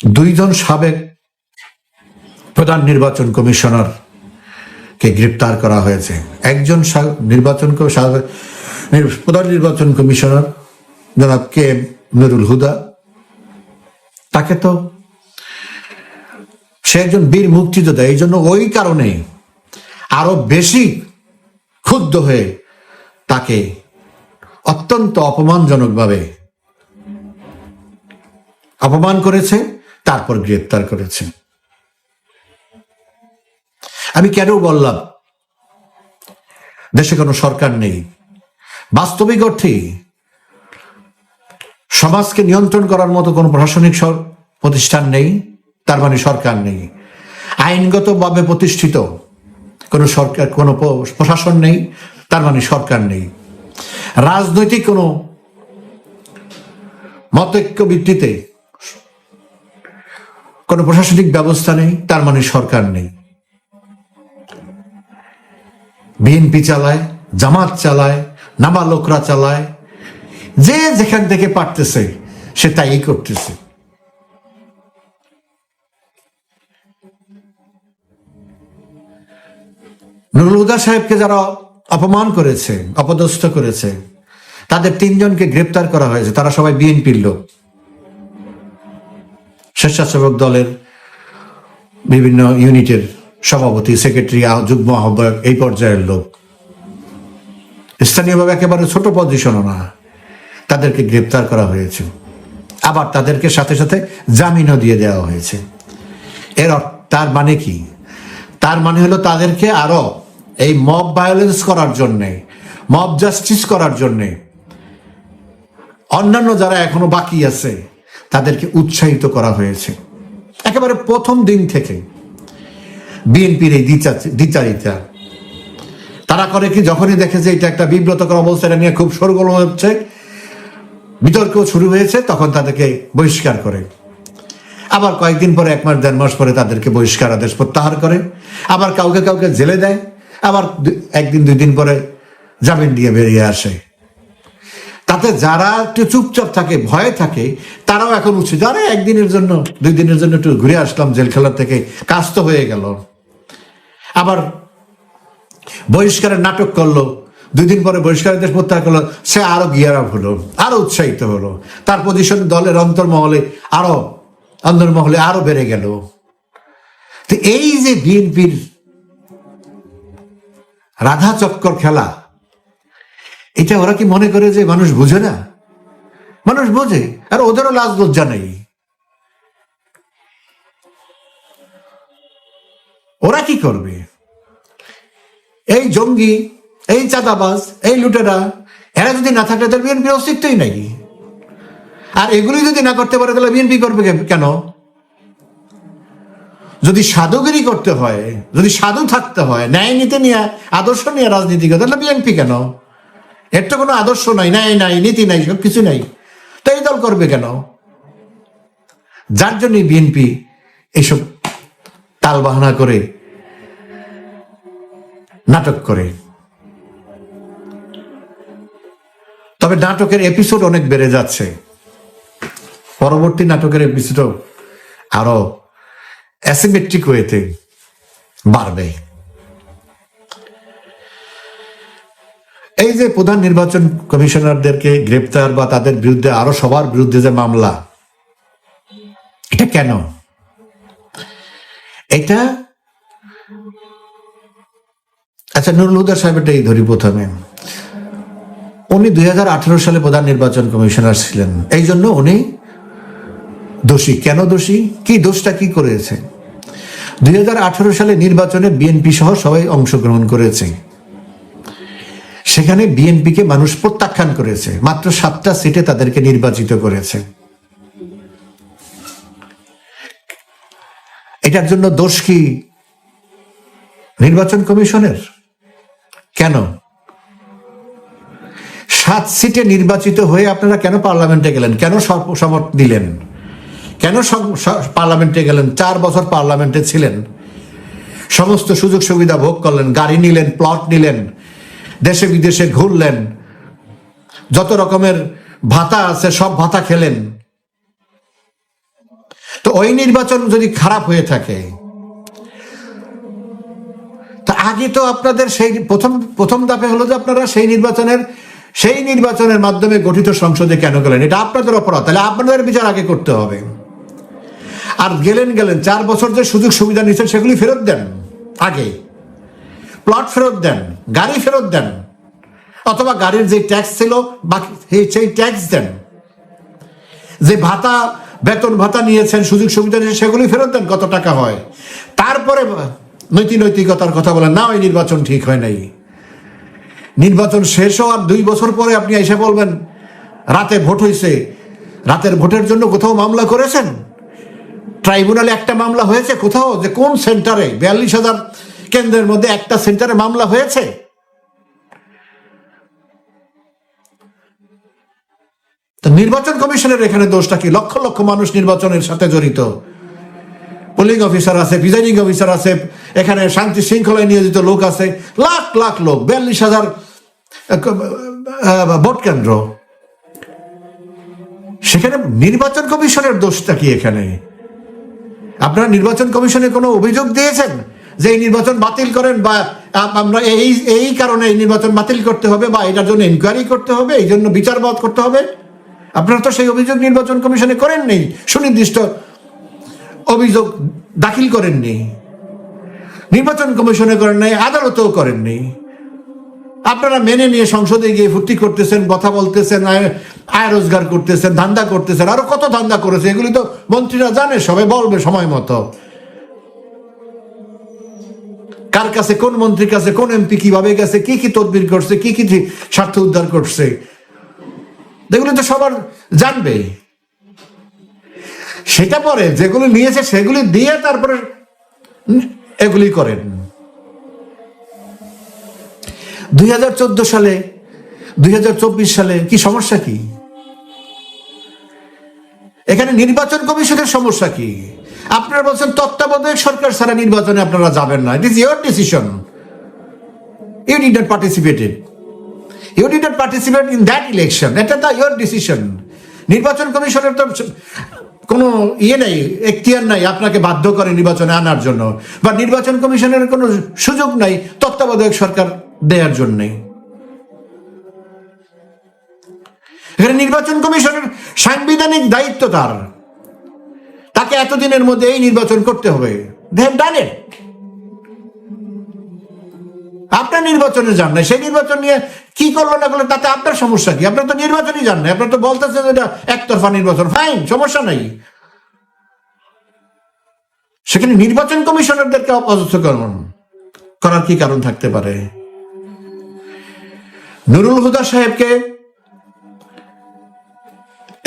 দুইজন সাবেক প্রধান নির্বাচন কমিশনার কে গ্রেপ্তার করা হয়েছে। একজন নির্বাচন প্রধান নির্বাচন কমিশনার জনাব কে নুরুল হুদা। তাকে তো সে একজন বীর মুক্তিযোদ্ধা এই জন্য ওই কারণে আরও বেশি ক্ষুব্ধ হয়ে তাকে অত্যন্ত অপমানজনকভাবে অপমান করেছে, তারপর গ্রেপ্তার করেছে। আমি কেন বললাম, দেশে কোনো সরকার নেই। বাস্তবিক অর্থে, সমাজকে নিয়ন্ত্রণ করার মতো কোনো প্রশাসনিক প্রতিষ্ঠান নেই, তার মানে সরকার নেই। আইনগতভাবে প্রতিষ্ঠিত কোনো সরকার, কোনো প্রশাসন নেই, তার মানে সরকার নেই। রাজনৈতিক কোনো মতৈক্য ভিত্তিতে কোনো প্রশাসনিক ব্যবস্থা নেই, তার মানে সরকার নেই। বিএনপি চালায়, জামাত চালায়, নাবালকরা চালায়, যে যেখান থেকে পারতেছে, সে তাই করতেছে। নুরুল সাহেবকে যারা অপমান করেছে, অপদস্থ করেছে, তাদের তিনজনকে গ্রেপ্তার করা হয়েছে, তারা সবাই বিএনপির লোক। স্বেচ্ছাসেবক দলের বিভিন্ন ইউনিটের সভাপতি, সেক্রেটারি, যুগ্ম আহ্বায়ক, এই পর্যায়ের লোক। স্থানীয়ভাবে একেবারে ছোট পজিশনও না। তাদেরকে গ্রেপ্তার করা হয়েছে। আবার তাদেরকে সাথে সাথে জামিনও দিয়ে দেওয়া হয়েছে। এর তার মানে কি? তার মানে হলো তাদেরকে আরও এই মব ভায়োলেন্স করার জন্যে, মব জাস্টিস করার জন্যে অন্যান্য যারা এখনও বাকি আছে তাদেরকে উৎসাহিত করা হয়েছে। একেবারে প্রথম দিন থেকে বিএনপির এই দ্বিচা- দ্বিচারিতা। তারা করে কি? যখনই দেখে যে এটা একটা বিব্রতকর অবস্থা, এটা নিয়ে খুব সরগোল হচ্ছে, বিতর্ক শুরু হয়েছে, তখন তাদেরকে বহিষ্কার করে। আবার কয়েকদিন পরে, এক মাস, দেড় মাস পরে তাদেরকে বহিষ্কার আদেশ প্রত্যাহার করে। আবার কাউকে কাউকে জেলে দেয়। আবার একদিন, দুই দিন পরে জামিন দিয়ে বেরিয়ে আসে। তাতে যারা একটু চুপচাপ থাকে, ভয়ে থাকে, তারাও এখন উঠছে আরে, একদিনের জন্য, দুই দিনের জন্য একটু ঘুরে আসলাম জেল খেলার থেকে, কাজ তো হয়ে গেল। আবার বহিষ্কারের নাটক করল, দুই দিন পরে বহিষ্কারের দেশ প্রত্যাহার করল, সে আরও গিয়ার আপ হলো, আরও উৎসাহিত হলো। তার পজিশন দলের অন্তর্মহলে আরও অন্তর্মহলে আরও বেড়ে গেল। তো এই যে বিএনপির রাধা চক্কর খেলা এটা ওরা কি মনে করে যে মানুষ বুঝে না? মানুষ বোঝে, আর ওদেরও লাজ লজ্জা নেই। ওরা কি করবে? এই জঙ্গি, এই চাঁদাবাজ, এই লুটেরা, এরা যদি না থাকে, তাহলে বিএনপির অস্তিত্বই নাই। আর এগুলি যদি না করতে পারে, তাহলে বিএনপি করবে কেন? যদি সাধুগিরি করতে হয়, যদি সাধু থাকতে হয়, ন্যায় নীতি নিয়ে, আদর্শ নিয়ে রাজনীতি করতে তাহলে বিএনপি কেন? এর তো কোনো আদর্শ নাই, ন্যায় নাই, নীতি নাই, সব কিছু নাই। তো এই দল করবে কেন? যার জন্য বিএনপি এইসব তাল বাহানা করে, নাটক করে। তবে নাটকের এপিসোড অনেক বেড়ে যাচ্ছে। পরবর্তী নাটকের এপিসোড আরও অ্যাসিমেট্রিক ওয়েতে বাড়বে। এই যে প্রধান নির্বাচন কমিশনারদেরকে গ্রেপ্তার বা তাদের বিরুদ্ধে আরও সবার বিরুদ্ধে যে মামলা, এটা কেন? এটা আচ্ছা নুরুল হুদা সাহেবটাই ধরি প্রথমে। উনি দুই হাজার আঠারো সালে প্রধান নির্বাচন কমিশনার ছিলেন। এই জন্য উনি দোষী। কেন দোষী? কি দোষটা কি করেছে? দুই হাজার আঠারো সালে নির্বাচনে বিএনপি সহ সবাই অংশগ্রহণ করেছে। সেখানে বিএনপিকে মানুষ প্রত্যাখ্যান করেছে। মাত্র সাতটা সিটে তাদেরকে নির্বাচিত করেছে। এটার জন্য দোষ কি নির্বাচন কমিশনের? কেন? সাত সিটে নির্বাচিত হয়ে আপনারা কেন পার্লামেন্টে গেলেন? কেন সমর্থ দিলেন? কেন পার্লামেন্টে গেলেন? চার বছর পার্লামেন্টে ছিলেন। সমস্ত সুযোগ সুবিধা ভোগ করলেন। গাড়ি নিলেন প্লট নিলেন। দেশে বিদেশে ঘুরলেন, যত রকমের ভাতা আছে, সব ভাতা খেলেন। তো ওই নির্বাচন যদি খারাপ হয়ে থাকে, তা আগে তো আপনাদের সেই প্রথম প্রথম ধাপে হলো যে আপনারা সেই নির্বাচনের সেই নির্বাচনের মাধ্যমে গঠিত সংসদে কেন গেলেন? এটা আপনাদের অপরাধ। তাহলে আপনাদের বিচার আগে করতে হবে। আর গেলেন গেলেন, চার বছর যে সুযোগ সুবিধা নিচ্ছেন সেগুলি ফেরত দেন আগে। প্লট ফেরত দেন, গাড়ি ফেরত দেন, অথবা গাড়ির যে ট্যাক্স ছিল, বাকি সেই- ট্যাক্স দেন। যে ভাতা, বেতন ভাতা নিয়েছেন, সুযোগ সুবিধা নিয়েছেন, সেগুলি ফেরত দেন, কত টাকা হয়। তারপরে নৈতিক নৈতিকতার কথা বলেন, না, ওই নির্বাচন ঠিক হয় নাই। নির্বাচন শেষ হওয়ার দুই বছর পরে আপনি এসে বলবেন, রাতে ভোট হয়েছে রাতের ভোটের জন্য কোথাও মামলা করেছেন? ট্রাইব্যুনালে একটা মামলা হয়েছে কোথাও, যে কোন সেন্টারে? বিয়াল্লিশ হাজার কেন্দ্রের মধ্যে একটা সেন্টারে মামলা হয়েছে? নির্বাচন কমিশনের এখানে দোষটা কি? লক্ষ লক্ষ মানুষ নির্বাচনের সাথে জড়িত। পোলিং অফিসার আছে, প্রিজাইডিং অফিসার আছে, এখানে শান্তি শৃঙ্খলায় নিয়োজিত লোক আছে, লাখ লাখ লোক, বিয়াল্লিশ হাজার ভোট কেন্দ্র। সেখানে নির্বাচন কমিশনের দোষটা কি এখানে? আপনারা নির্বাচন কমিশনে কোনো অভিযোগ দিয়েছেন? যে এই নির্বাচন বাতিল করেন বা আমরা এই এই কারণে এই নির্বাচন বাতিল করতে হবে বা এটার জন্য ইনকোয়ারি করতে হবে, এই জন্য বিচারবাদ করতে হবে। আপনারা তো সেই অভিযোগ নির্বাচন কমিশনে করেন নেই সুনির্দিষ্ট অভিযোগ দাখিল করেননি। নির্বাচন কমিশনে করেন নাই, আদালতেও করেননি। আপনারা মেনে নিয়ে সংসদে গিয়ে ফুর্তি করতেছেন, কথা বলতেছেন, আয় আয় রোজগার করতেছেন, ধান্দা করতেছেন, আরও কত ধান্দা করেছে, এগুলি তো মন্ত্রীরা জানে, সবাই বলবে সময় মতো। কার কাছে, কোন মন্ত্রীর কাছে, কোন এমপি কীভাবে গেছে, কি কি তদবির করছে, কি কি স্বার্থ উদ্ধার করছে? এগুলো তো সবার জানবে। সেটা পরে যেগুলো নিয়েছে সেগুলি দিয়ে তারপরে এগুলি করেন। দুই হাজার চোদ্দ সালে, দুই হাজার চব্বিশ সালে কি সমস্যা কি? এখানে নির্বাচন কমিশনের সমস্যা কি? আপনারা বলছেন তত্ত্বাবধায়ক সরকার ছাড়া নির্বাচনে আপনারা যাবেন না। It is your decision you did not participated you did not participate in that election এটা তো ইয়োর ডিসিশন নির্বাচন কমিশনের তো কোনো ইয়ে নেই, এখতিয়ার নাই, আপনাকে বাধ্য করে নির্বাচনে আনার জন্য। বা নির্বাচন কমিশনের কোনো সুযোগ নাই, তত্ত্বাবধায়ক সরকার দেওয়ার জন্যে এখানে নির্বাচন কমিশনের সাংবিধানিক দায়িত্ব তার। তাকে এতদিনের মধ্যে এই নির্বাচন করতে হবে। আপনার নির্বাচনে যান না সেই নির্বাচন নিয়ে কি করল না করল, তাতে আপনার সমস্যা কি? আপনার তো নির্বাচনই যান না আপনার তো বলতেছে এটা একতরফা নির্বাচন। ফাইন সমস্যা নাই। সেখানে নির্বাচন কমিশনারদেরকে অপদস্থ করার কি কারণ থাকতে পারে? নুরুল হুদা সাহেবকে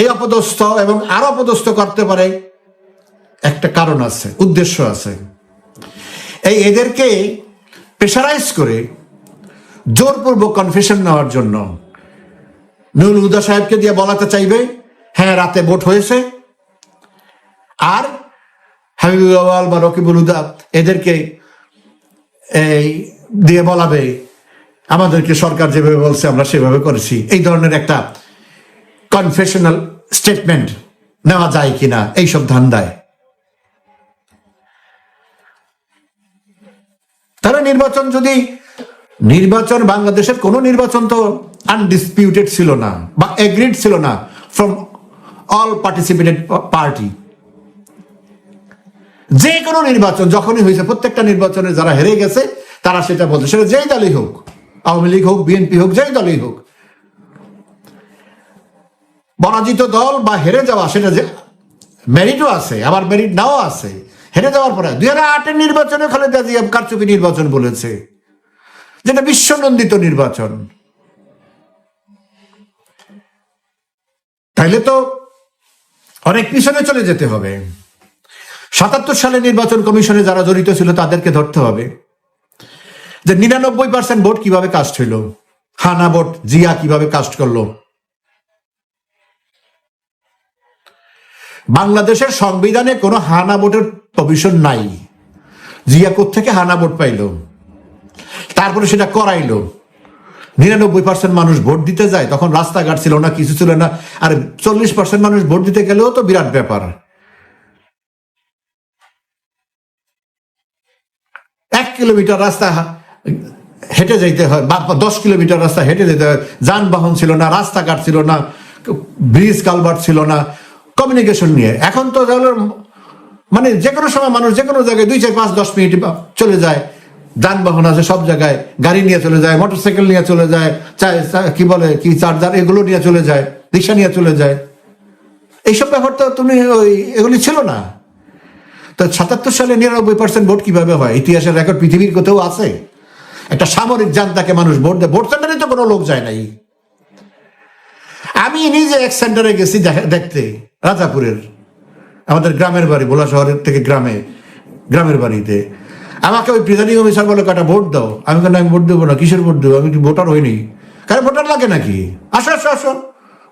এই অপদস্থ এবং আরও অপদস্থ করতে পারে একটা কারণ আছে, উদ্দেশ্য আছে। এই এদেরকে প্রেশারাইজ করে জোরপূর্বক কনফেশন নেওয়ার জন্য নুরুল হুদা সাহেবকে দিয়ে বলাতে চাইবে হ্যাঁ রাতে ভোট হয়েছে। আর হাবিবুল বা রকিবুল হুদা এদেরকে এই দিয়ে বলাবে, আমাদেরকে সরকার যেভাবে বলছে আমরা সেভাবে করেছি। এই ধরনের একটা কনফেশনাল স্টেটমেন্ট নেওয়া যায় কিনা, এইসব ধান্দায়। তাহলে নির্বাচন যদি, নির্বাচন বাংলাদেশের কোন নির্বাচন তো আনডিসপিউটেড ছিল না বা এগ্রিড ছিল না ফ্রম অল পার্টিসিপেটেড পার্টি যে কোনো নির্বাচন যখনই হয়েছে, প্রত্যেকটা নির্বাচনে যারা হেরে গেছে, তারা সেটা বলছে সেটা যেই দলই হোক, আওয়ামী লীগ হোক, বিএনপি হোক, যেই দলই হোক, পরাজিত দল বা হেরে যাওয়া, সেটা যে মেরিটও আছে, আবার মেরিট নাও আছে। হেরে যাওয়ার পরে দুই হাজার আটের নির্বাচনে খালেদা জিয়া কারচুপি নির্বাচন বলেছে, যেটা বিশ্বনন্দিত নির্বাচন। তাইলে তো অনেক পিছনে চলে যেতে হবে। সাতাত্তর সালে নির্বাচন কমিশনে যারা জড়িত ছিল তাদেরকে ধরতে হবে। যে নিরানব্বই পার্সেন্ট ভোট কীভাবে কাস্ট হইল? হানা ভোট জিয়া কীভাবে কাস্ট করল? বাংলাদেশের সংবিধানে কোনো হানা ভোটের প্রভিশন নাই। জিয়া থেকে হানা ভোট পাইল? তারপরে সেটা করাইলো। নিরানব্বই পার্সেন্ট মানুষ ভোট দিতে যায়, তখন রাস্তাঘাট ছিল না, কিছু ছিল না, আর চল্লিশ পার্সেন্ট মানুষ ভোট দিতে গেলেও তো বিরাট ব্যাপার। এক কিলোমিটার রাস্তা হেঁটে যেতে হয়, বা দশ কিলোমিটার রাস্তা হেঁটে যেতে হয়, যানবাহন ছিল না, রাস্তাঘাট ছিল না, ব্রিজ কালভার্ট ছিল না কমিউনিকেশন নিয়ে। এখন তো হলো মানে যে কোনো সময় মানুষ যে কোনো জায়গায় দুই চার পাঁচ দশ মিনিট চলে যায়। যানবাহন আছে সব জায়গায়, গাড়ি নিয়ে চলে যায়, মোটরসাইকেল নিয়ে চলে যায় কি বলে, কি চার্জার, এগুলো নিয়ে চলে যায়, রিক্সা নিয়ে চলে যায়। এইসব ব্যাপার তো তুমি ওই এগুলি ছিল না। তো সাতাত্তর সালে নিরানব্বই পার্সেন্ট ভোট কীভাবে হয়? ইতিহাসের রেকর্ড পৃথিবীর কোথাও আছে? একটা সামরিক জানতাকে মানুষ ভোট দেয়। ভোট সেন্টারে তো কোনো লোক যায় নাই। আমি নিজে এক সেন্টারে গেছি দেখতে। রাজাপুরের আমাদের গ্রামের বাড়ি ভোলা শহরের থেকে গ্রামে গ্রামের বাড়িতে। আমাকে ওই প্রিজাইডিং অফিসার বলে কটা ভোট দাও। আমি কেন আমি ভোট দেবো না। কিসের ভোট দেবো? আমি কি ভোটার হইনি? কারণ ভোটার লাগে নাকি? আসো আসো আসো।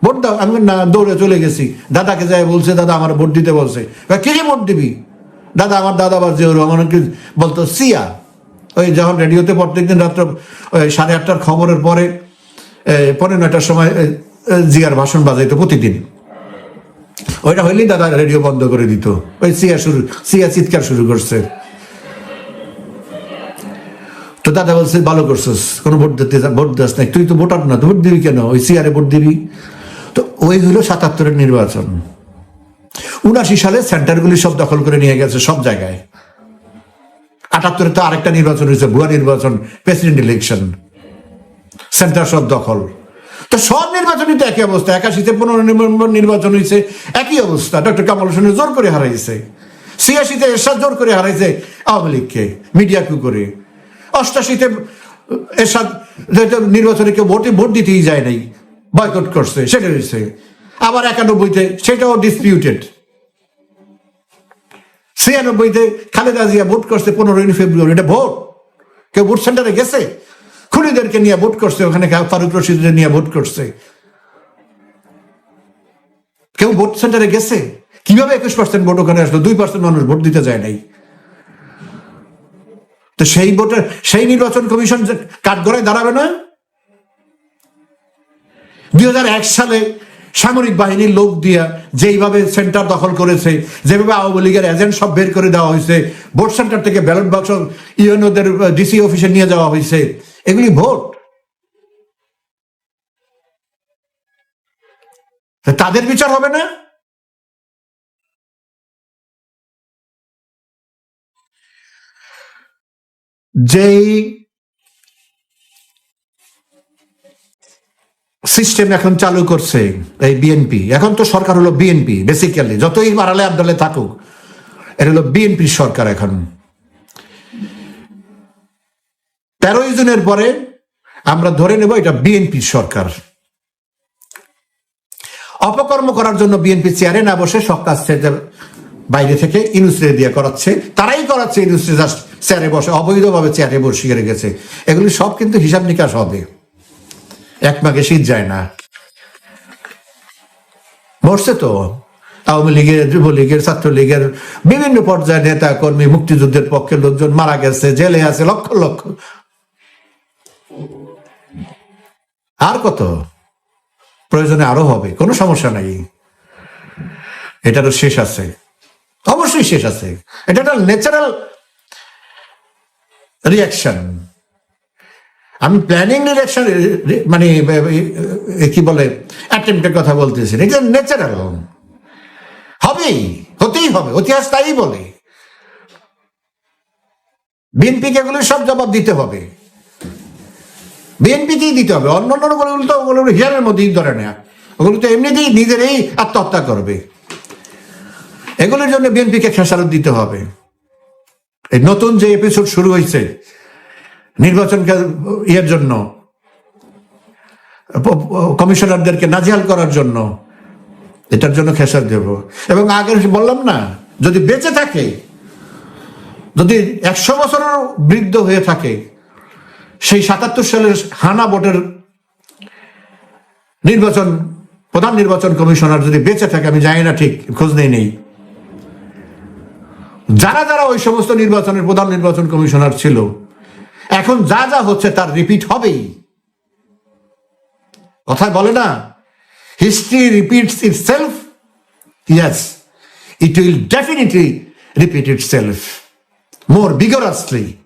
ভোট দাও। আমি না দৌড়ে চলে গেছি। দাদাকে যাই বলছে দাদা আমার ভোট দিতে বলছে। কয়, কি ভোট দিবি? দাদা আমার দাদা বা জিওর আমাকে বলতো সিয়া। ওই যখন রেডিওতে প্রত্যেকদিন রাত্র ওই সাড়ে আটটার খবরের পরে পনেরো নয়টার সময় জিয়ার ভাষণ বাজাইতো প্রতিদিন। ওইটা হইলেই দাদা রেডিও বন্ধ করে দিত। ওই সিয়া শুরু সিয়া চিৎকার শুরু করছে। তো দাদা বলছে, ভালো করছিস, কোনো ভোট দিতে ভোট দাস নাই। তুই তো ভোটার না ভোট দিবি কেন? ওই সিয়ারে ভোট দিবি? তো ওই হলো সাতাত্তরের নির্বাচন। উনাশি সালে সেন্টারগুলি সব দখল করে নিয়ে গেছে সব জায়গায়। আটাত্তরে তো আরেকটা নির্বাচন হয়েছে, ভুয়া নির্বাচন প্রেসিডেন্ট ইলেকশন সেন্টার সব দখল। তো সব নির্বাচনই তো একই অবস্থা। একাশিতে পনেরো নভেম্বর নির্বাচন হয়েছে একই অবস্থা। ডক্টর কামাল হোসেন জোর করে হারাইছে। ছিয়াশিতে এরশাদ জোর করে হারাইছে আওয়ামী লীগকে, মিডিয়া কু করে। অষ্টাশিতে এরশাদ নির্বাচনে কেউ ভোটে ভোট দিতেই যায় নাই, বয়কট করছে, সেটা হয়েছে আবার একানব্বইতে সেটাও ডিসপিউটেড ছিয়ানব্বইতে খালেদা জিয়া ভোট করছে পনেরোই ফেব্রুয়ারি, এটা ভোট। কেউ ভোট সেন্টারে গেছে? খুনিদেরকে নিয়ে ভোট করছে, ওখানে ফারুক রশিদের নিয়ে ভোট করছে। কেউ ভোট সেন্টারে গেছে? কীভাবে একুশ পার্সেন্ট ভোট ওখানে আসলো? দুই পার্সেন্ট মানুষ ভোট দিতে যায় নাই। তো সেই ভোটের, সেই নির্বাচন কমিশন কাঠগড়ায় দাঁড়াবে না? দুই হাজার এক সালে সামরিক বাহিনীর লোক দিয়া যেইভাবে সেন্টার দখল করেছে, যেভাবে আওয়ামী লীগের এজেন্ট সব বের করে দেওয়া হয়েছে ভোট সেন্টার থেকে ব্যালট বাক্স ইউএনওদের ডিসি অফিসে নিয়ে যাওয়া হয়েছে, এগুলি ভোট। তাদের বিচার হবে না? যেই সিস্টেম এখন চালু করছে এই বিএনপি এখন তো সরকার হলো বিএনপি বেসিক্যালি যতই আড়ালে আবদালে থাকুক, এটা হলো বিএনপির সরকার এখন। তেরোই জুনের পরে আমরা ধরে নেব এটা বিএনপির সরকার। অপকর্ম করার জন্য বিএনপি চেয়ারে না বসে সব কাজ বাইরে থেকে ইনুস্ট্রি দিয়ে করাচ্ছে। তারাই করাচ্ছে ইনুস্ট্রি জাস্ট চেয়ারে বসে, অবৈধভাবে চেয়ারে বসিয়ে রেখেছে। এগুলি সব কিন্তু হিসাব নিকাশ হবে। এক মাকে শীত যায় না। বসছে তো। আওয়ামী লীগের, যুবলীগের, ছাত্রলীগের বিভিন্ন পর্যায়ের নেতা, কর্মী, মুক্তিযুদ্ধের পক্ষে লোকজন মারা গেছে, জেলে আছে, লক্ষ লক্ষ। আর কত? প্রয়োজনে আরও হবে, কোনো সমস্যা নাই। এটারও শেষ আছে। অবশ্যই শেষ আছে। এটা একটা ন্যাচারাল রিয়াকশন আমি প্ল্যানিং রিয়াকশন মানে কি বলে অ্যাটেম্পটের কথা বলতেছি। এটা ন্যাচারাল হবেই, হতেই হবে, ইতিহাস তাই বলে। বিএনপিকে এগুলো সব জবাব দিতে হবে। বিএনপিকেই দিতে হবে। অন্য অন্য ওগুলো তো ওগুলো হিয়ারের মধ্যেই ধরে নেয়া। ওগুলো তো এমনিতেই নিজেরাই আত্মহত্যা করবে। এগুলোর জন্য বিএনপিকে খেসারত দিতে হবে। এই নতুন যে এপিসোড শুরু হয়েছে নির্বাচন ইয়ের জন্য কমিশনারদেরকে নাজিহাল করার জন্য, এটার জন্য খেসার দেব। এবং আগে বললাম না, যদি বেঁচে থাকে, যদি একশো বছরের বৃদ্ধ হয়ে থাকে, সেই সাতাত্তর সালের হানা ভোটের নির্বাচন, প্রধান নির্বাচন কমিশনার যদি বেঁচে থাকে, আমি জানি না ঠিক, খোঁজ নেই নেই। যারা যারা ওই সমস্ত নির্বাচনের প্রধান নির্বাচন কমিশনার ছিল এখন যা যা হচ্ছে তার রিপিট হবেই। কথায় বলে না history repeats itself yes it will definitely repeat itself more vigorously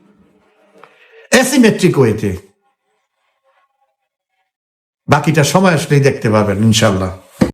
asymmetric ওয়েতে বাকিটা সময় আসলেই দেখতে পাবেন ইনশাল্লাহ